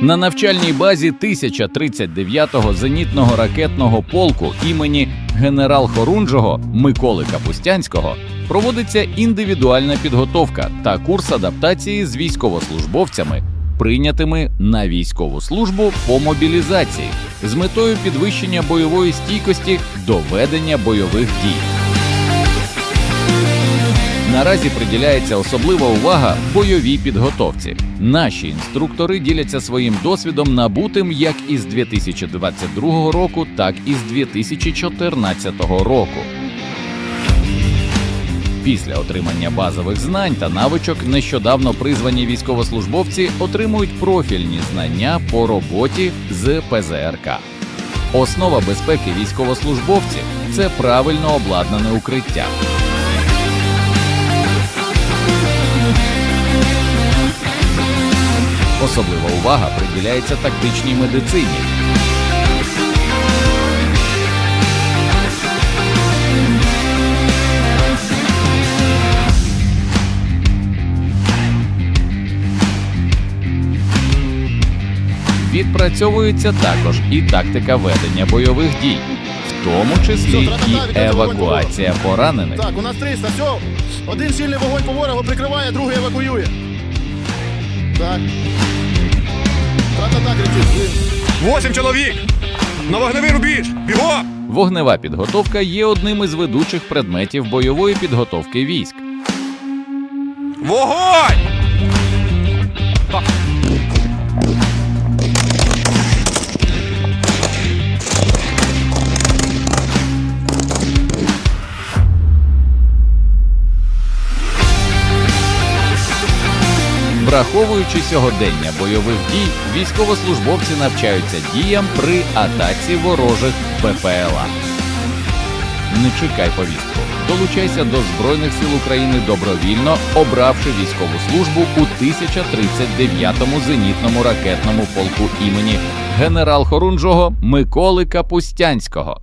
На навчальній базі 1039-го зенітного ракетного полку імені генерал Хорунжого Миколи Капустянського проводиться індивідуальна підготовка та курс адаптації з військовослужбовцями, прийнятими на військову службу по мобілізації з метою підвищення бойової стійкості до ведення бойових дій. Наразі приділяється особлива увага бойовій підготовці. Наші інструктори діляться своїм досвідом набутим як із 2022 року, так і з 2014 року. Після отримання базових знань та навичок нещодавно призвані військовослужбовці отримують профільні знання по роботі з ПЗРК. Основа безпеки військовослужбовців це правильно обладнане укриття. Особлива увага приділяється тактичній медицині. Відпрацьовується також і тактика ведення бойових дій, в тому числі і евакуація поранених. Так, у нас 300, все. Один сильний вогонь по ворогу прикриває, другий евакуює. Так. Восім чоловік! На вогневий рубіж! Біго! Вогнева підготовка є одним із ведучих предметів бойової підготовки військ. Вогонь! Враховуючи сьогодення бойових дій, військовослужбовці навчаються діям при атаці ворожих БПЛА. Не чекай повістку. Долучайся до Збройних сил України добровільно, обравши військову службу у 1039-му зенітному ракетному полку імені генерал Хорунжого Миколи Капустянського.